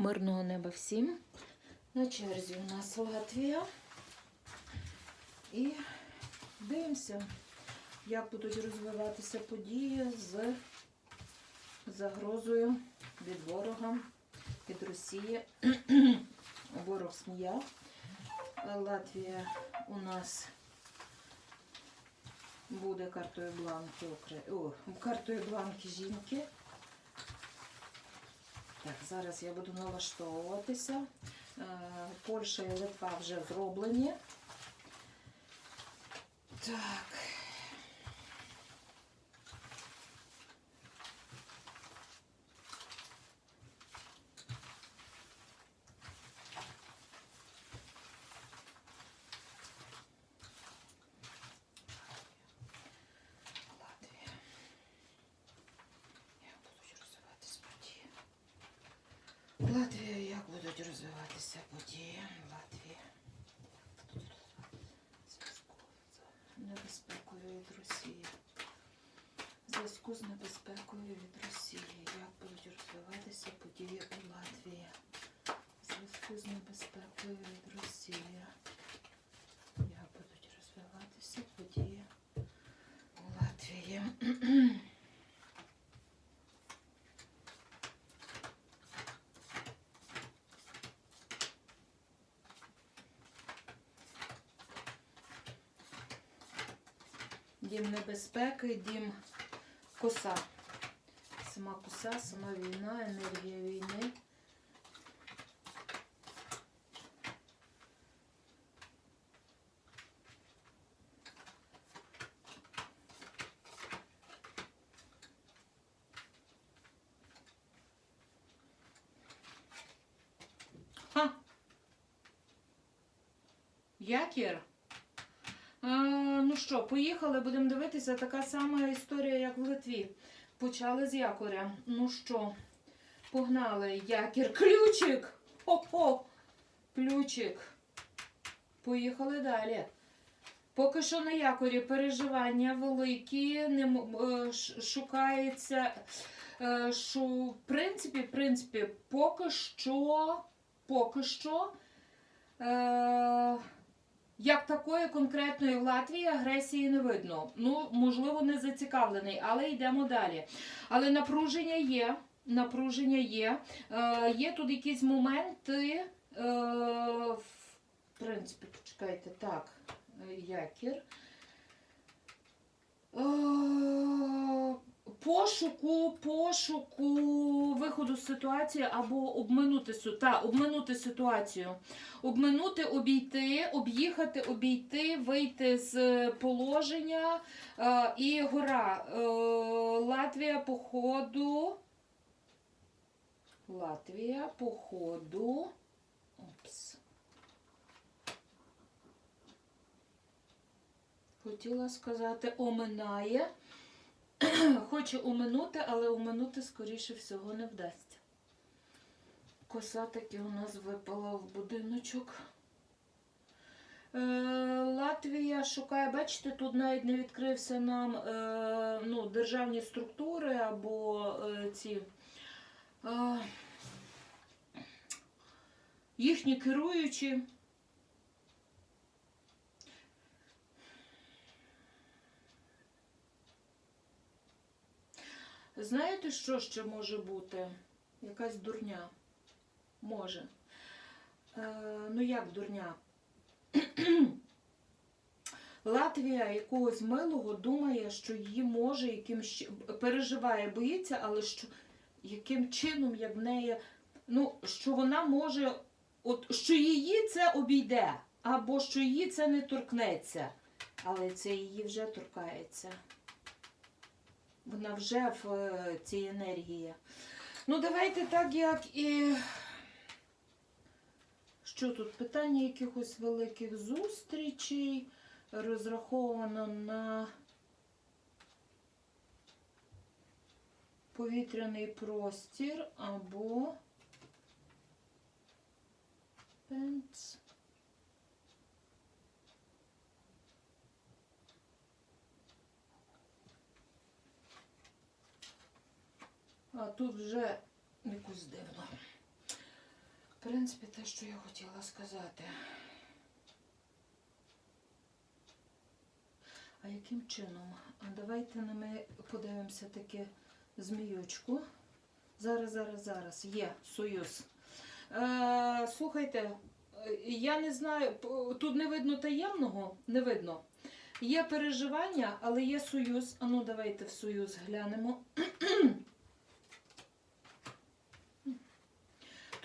Мирного неба всім. На черзі у нас Латвія. І дивимося, як будуть розвиватися події з загрозою від ворога, від Росії. Ворог сміяв. Латвія у нас буде картою бланки О, картою бланки жінки. Так, зараз я буду налаштовуватися. Е, Польща і Литва вже зроблені. Так. Латвія. Як будуть розвиватися події? Латвія, як будуть розвиватися події? Зв'язку небезпекою від Росії. Зв'язку з небезпекою від Росії. Як будуть розвиватися події у Латвії? Зв'язку з небезпекою від Росії. Як будуть розвиватися події у Латвії? Дім небезпеки, дім коса. Сама коса, сама війна, енергія війни. Ха! Якір? Е, ну що, поїхали, будемо дивитися. Така сама історія, як в Литві. Почали з якоря. Ну що, погнали. Якір. Ключик! Хо-хо! Ключик. Поїхали далі. Поки що на якорі переживання великі, не е, шукається. е, Що, в принципі, в принципі, поки що, поки що. Як такої конкретної в Латвії агресії не видно. Ну, можливо, не зацікавлений, але йдемо далі. Але напруження є. Напруження є. Е, є тут якісь моменти. Е, в принципі, почекайте, так, якір. Е, пошуку, пошуку виходу з ситуації або обминути, та, обминути ситуацію. Обминути, обійти, об'їхати, обійти, вийти з положення. Е, і гора. Е, Латвія по ходу. Латвія по ходу. Опс. Хотіла сказати, оминає. Хоче оминути, але оминути, скоріше всього, не вдасться. Коса таки у нас випала в будиночок. Е, Латвія шукає, бачите, тут навіть не відкрився нам е, ну, державні структури або е, ці е, їхні керуючі. Знаєте, що ще може бути? Якась дурня. Може. Е, ну як дурня? Латвія якогось милого думає, що її може яким переживає, боїться, але що яким чином, як в неї, ну, що вона може, от що її це обійде, або що її це не торкнеться, але це її вже торкається. Вона вже в е, цій енергії. Ну, давайте так, як і. Що тут? Питання якихось великих зустрічей розраховано на повітряний простір або пенс. А тут вже якось дивно. В принципі, те, що я хотіла сказати. А яким чином? Давайте ми подивимося таки зміючку. Зараз, зараз, зараз. Є союз. Е, слухайте, я не знаю, тут не видно таємного, не видно. Є переживання, але є союз. А ну давайте в союз глянемо.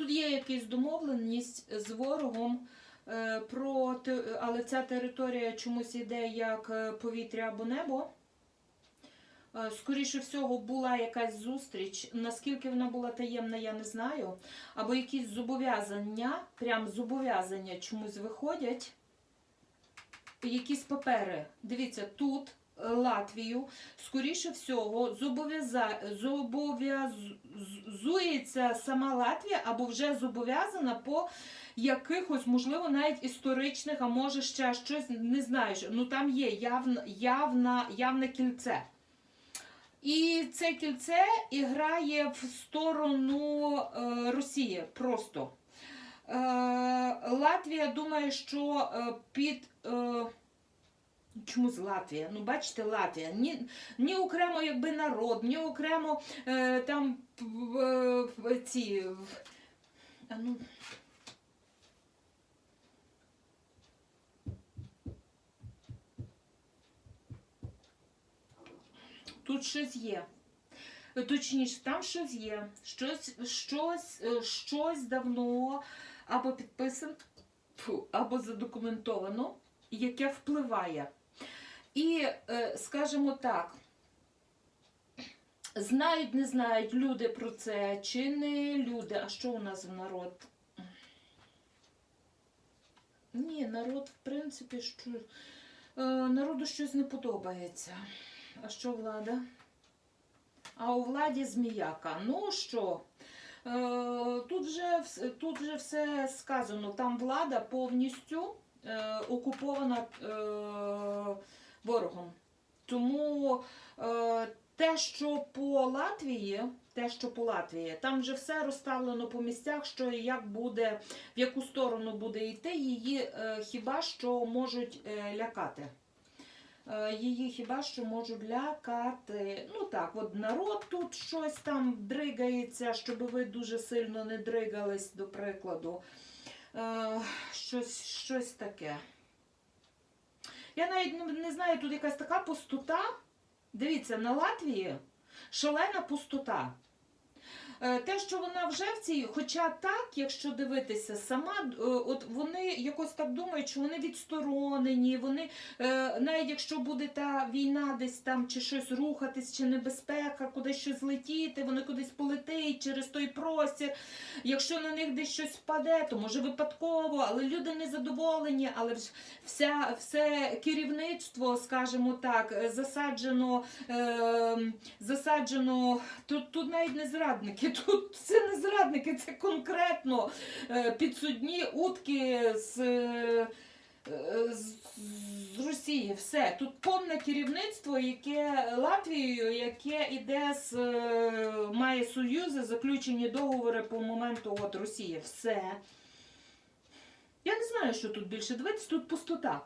Тут є якась домовленість з ворогом, е, про, але ця територія чомусь йде як е, повітря або небо. Е, Скоріше всього, була якась зустріч. Наскільки вона була таємна, я не знаю. Або якісь зобов'язання, прям зобов'язання чомусь виходять. Якісь папери. Дивіться, тут Латвію, скоріше всього, зобов'язується сама Латвія або вже зобов'язана по якихось, можливо, навіть історичних, а може ще щось, не знаю. Ну там є явна, явна, явне кільце. І це кільце і грає в сторону е, Росії просто. Е, Латвія думає, що е, під. Е, Чому з Латвія? Ну, бачите, Латвія. Ні, ні окремо якби народ, ні окремо е, там е, ці. А ну, тут щось є. Точніше, там щось є. Щось, щось, е, щось давно або підписано, або задокументовано, яке впливає. І, е, скажімо так, знають, не знають люди про це, чи не люди. А що у нас в народ? Ні, народ, в принципі, що е, народу щось не подобається. А що влада? А у владі зміяка. Ну що? Е, тут, вже, тут вже все сказано. Там влада повністю окупована ворогом. Тому е, те, що по Латвії, те, що по Латвії, там вже все розставлено по місцях, що як буде, в яку сторону буде йти, її е, хіба що можуть е, лякати. Е, Її хіба що можуть лякати. Ну так, от народ тут щось там дригається, щоб ви дуже сильно не дригались, до прикладу. Е, щось, щось таке. Я навіть не, знаю, тут якась така пустота. Дивіться, на Латвії шалена пустота. Е, Те, що вона вже в цій, хоча так, якщо дивитися, сама, е, от вони якось так думають, що вони відсторонені, вони е, навіть якщо буде та війна десь там, чи щось рухатись, чи небезпека, кудись щось летіти, вони кудись полетить через той простір. Якщо на них десь щось впаде, то може випадково, але люди не задоволені, але вся, все керівництво, скажімо так, засаджено, е, засаджено тут, тут навіть не зрадники, тут це не зрадники, це конкретно е, підсудні утки з. е, з, з Росії все. Тут повне керівництво, яке Латвією, яке іде з е, має союзи, заключені договори по моменту от Росії. Все. Я не знаю, що тут більше дивитись, тут пустота.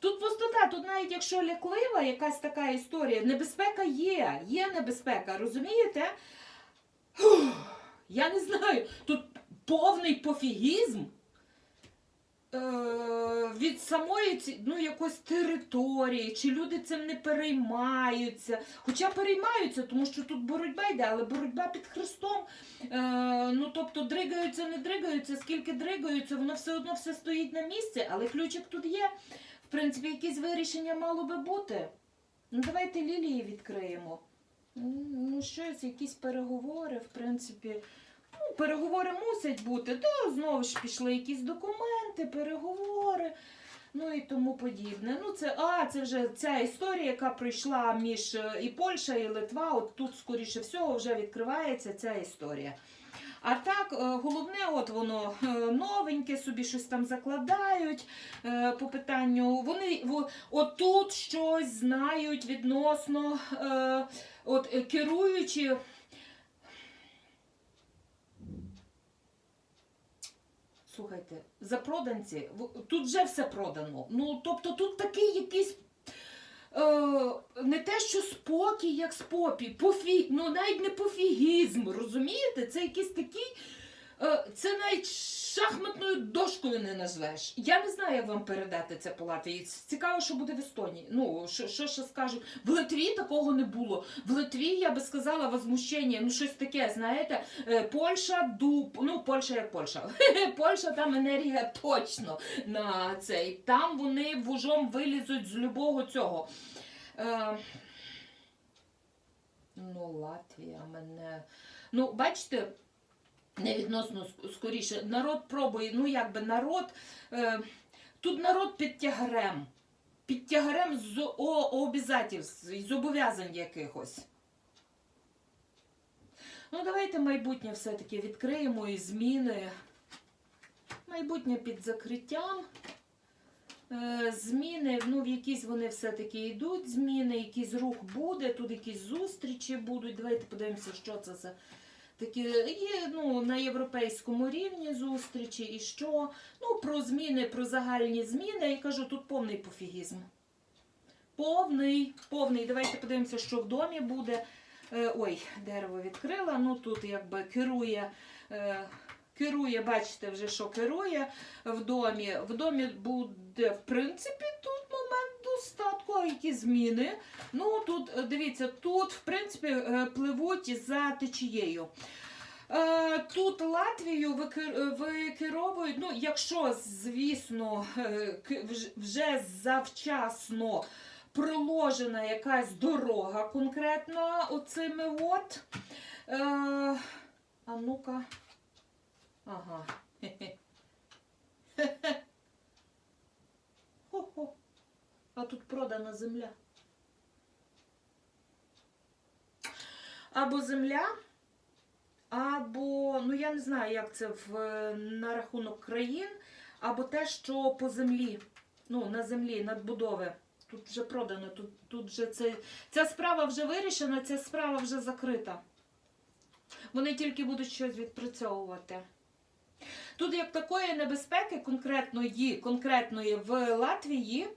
Тут пустота, тут навіть якщо ляклива якась така історія, небезпека є, є небезпека, розумієте? Я не знаю, тут повний пофігізм е, від самої ну, якось території, чи люди цим не переймаються. Хоча переймаються, тому що тут боротьба йде, але боротьба під Христом. Е, ну, тобто дригаються, не дригаються, скільки дригаються, воно все одно все стоїть на місці, але ключик тут є. В принципі, якесь вирішення мало би бути. Ну, давайте лілії відкриємо. Ну, щось, якісь переговори, в принципі. Ну, переговори мусять бути. То знову ж пішли якісь документи, переговори, ну і тому подібне. Ну, це, а, це вже ця історія, яка пройшла між е, і Польща, і Литва. От тут, скоріше всього, вже відкривається ця історія. А так, е, головне, от воно е, новеньке, собі щось там закладають е, по питанню. Вони отут щось знають відносно, от керуючи. Слухайте, запроданці, тут вже все продано. Ну, тобто тут такий якийсь. Е, не те, що спокій, як спопій, пофі... ну навіть не пофігізм, розумієте? Це якийсь такий. Е, це навіть шахматною дошкою не назвеш. Я не знаю, як вам передати це по Латвії. Цікаво, що буде в Естонії. Ну, що, що ще скажу. В Литві такого не було. В Литві, я би сказала, возмущення, ну щось таке, знаєте, е, Польща, дуб, ну, Польща як Польща. Польща там енергія точно на цей. Там вони вужом вилізуть з любого цього. Е, ну, Латвія мене. Ну, бачите, не відносно скоріше, народ пробує, ну якби народ. Е, тут народ під тягарем. Під тягарем з о, обязательств, з зобов'язань якихось. Ну, давайте майбутнє все-таки відкриємо і зміни. Майбутнє під закриттям. Е, Зміни, ну, в якісь вони все-таки йдуть, зміни, якийсь рух буде, тут якісь зустрічі будуть. Давайте подивимося, що це за такі є ну, на європейському рівні зустрічі і що. Ну, про зміни, про загальні зміни. Я кажу, тут повний пофігізм. Повний, повний. Давайте подивимося, що в домі буде. Е, ой, дерево відкрила. Ну тут якби керує. Е, Керує, бачите, вже що керує в домі. В домі буде, в принципі, тут момент достатку, які зміни. Ну, тут, е, дивіться, тут, в принципі, е, пливуть за течією. Е, Тут Латвію викеровують, ну, якщо, звісно, вже завчасно проложена якась дорога конкретна оцими от. А ну-ка. Ага. Хе-хе. Хо-хо. А тут продана земля. Або земля, або, ну я не знаю, як це в, на рахунок країн, або те, що по землі, ну, на землі, надбудови. Тут вже продано, тут, тут вже це, ця справа вже вирішена, ця справа вже закрита. Вони тільки будуть щось відпрацьовувати. Тут як такої небезпеки конкретної, конкретної в Латвії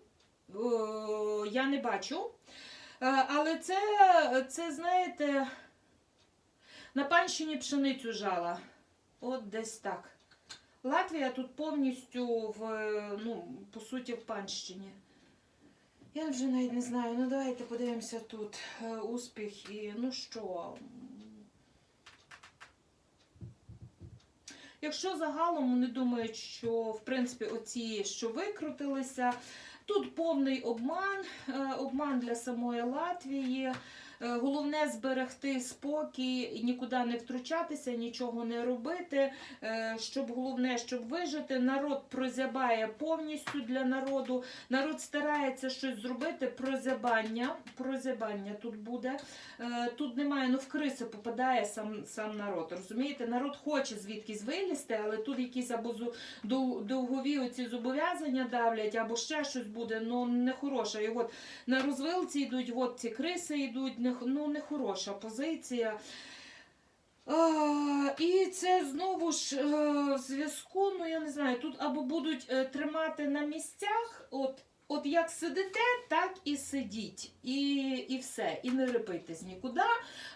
я не бачу. Е, Але це, це, знаєте, на панщині пшеницю жала. От десь так. Латвія тут повністю в, ну, по суті, в панщині. Я вже навіть не знаю. Ну давайте подивимося тут. Е, Успіх і ну що. Якщо загалом вони думають, що в принципі оці, що викрутилися, тут повний обман, е, обман для самої Латвії. Е, Головне зберегти спокій, нікуди не втручатися, нічого не робити. е, Щоб головне, щоб вижити. Народ прозябає повністю для народу. Народ старається щось зробити. Прозябання, прозябання тут буде. Е, Тут немає, ну в криси попадає сам, сам народ. Розумієте, народ хоче звідкись вилізти, але тут якісь або довгові оці зобов'язання давлять, або ще щось буде, ну нехороше. І от на розвилці йдуть, от ці криси йдуть, не, ну нехороша позиція. А, і це знову ж е, зв'язку, ну я не знаю, тут або будуть е, тримати на місцях, от, от як сидите, так і сидіть. І, і все. І не рипайтесь нікуди.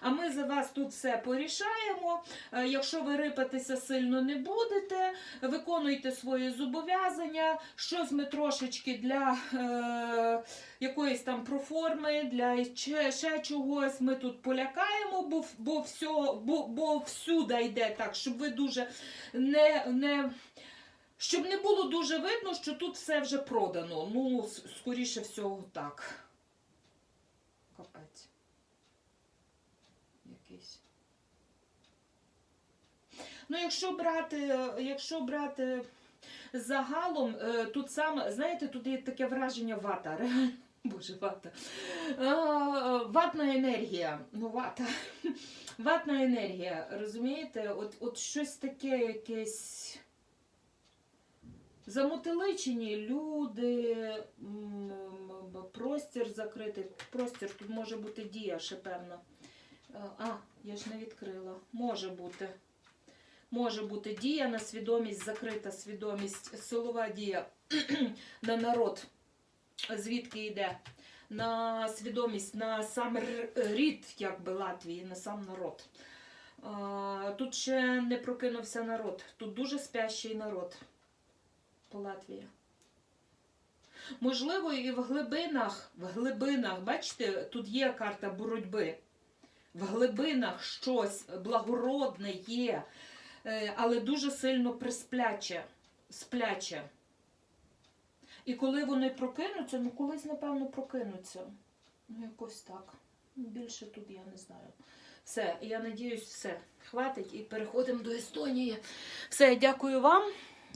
А ми за вас тут все порішаємо. Е, Якщо ви рипатися сильно не будете, виконуйте свої зобов'язання. Щось ми трошечки для е, якоїсь там проформи, для ще, чогось ми тут полякаємо, бо, бо, все, бо, бо всюди йде так, щоб ви дуже не. не щоб не було дуже видно, що тут все вже продано. Ну, скоріше всього, так. Капець. Якийсь. Ну, якщо брати, е, якщо брати загалом, е, тут саме, знаєте, тут є таке враження вата. Боже, вата. А, ватна енергія. Ну, вата. Ватна енергія, розумієте? От, от щось таке якесь. Замотиличені люди, простір закритий. Простір, тут може бути дія ще певна. Е, А, я ж не відкрила. Може бути. може бути дія на свідомість, закрита свідомість, силова дія на народ, звідки йде, на свідомість, на сам рід якби, Латвії, на сам народ. Тут ще не прокинувся народ. Тут дуже спящий народ по Латвії. Можливо, і в глибинах, в глибинах, бачите, тут є карта боротьби. В глибинах щось благородне є, е, але дуже сильно приспляче, спляче. І коли вони прокинуться, ну колись, напевно, прокинуться. Ну, якось так. Більше тут я не знаю. Все, я надіюсь, все. Хватить і переходимо до Естонії. Все, дякую вам.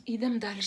Ідемо далі.